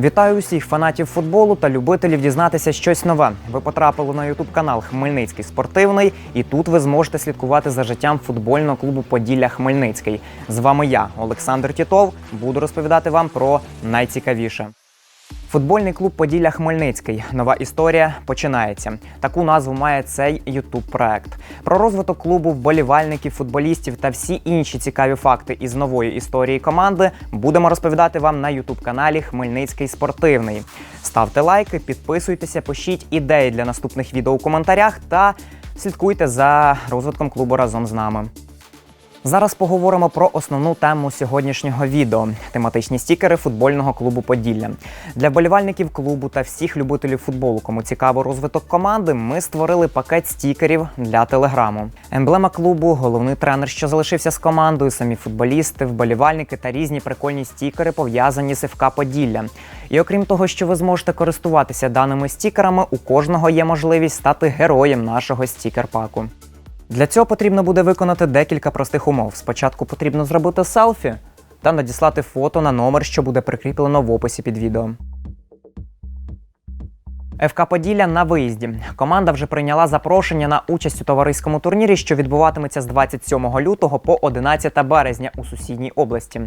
Вітаю усіх фанатів футболу та любителів дізнатися щось нове. Ви потрапили на ютуб канал Хмельницький спортивний, і тут ви зможете слідкувати за життям футбольного клубу Поділля Хмельницький. З вами я, Олександр Тітов, буду розповідати вам про найцікавіше. Футбольний клуб Поділля Хмельницький. Нова історія починається. Таку назву має цей ютуб проект. Про розвиток клубу, вболівальників, футболістів та всі інші цікаві факти із нової історії команди будемо розповідати вам на ютуб каналі Хмельницький спортивний. Ставте лайки, підписуйтеся, пишіть ідеї для наступних відео у коментарях та слідкуйте за розвитком клубу разом з нами. Зараз поговоримо про основну тему сьогоднішнього відео тематичні стікери футбольного клубу Поділля. Для вболівальників клубу та всіх любителів футболу, кому цікаво розвиток команди, ми створили пакет стікерів для телеграму. Емблема клубу, головний тренер, що залишився з командою, самі футболісти, вболівальники та різні прикольні стікери пов'язані з ФК Поділля. І окрім того, що ви зможете користуватися даними стікерами, у кожного є можливість стати героєм нашого стікер-паку. Для цього потрібно буде виконати декілька простих умов. Спочатку потрібно зробити селфі та надіслати фото на номер, що буде прикріплено в описі під відео. ФК Поділля на виїзді. Команда вже прийняла запрошення на участь у товариському турнірі, що відбуватиметься з 27 лютого по 11 березня у сусідній області.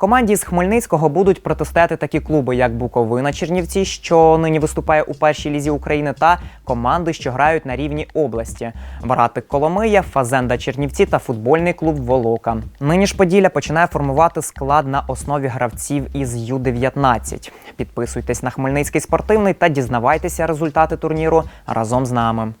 Команді з Хмельницького будуть протистояти такі клуби, як Буковина Чернівці, що нині виступає у першій лізі України, та команди, що грають на рівні області: Братик Коломия, Фазенда Чернівці та футбольний клуб Волока. Нині ж Поділля починає формувати склад на основі гравців із Ю-19. Підписуйтесь на Хмельницький спортивний та дізнавайтеся результати турніру разом з нами.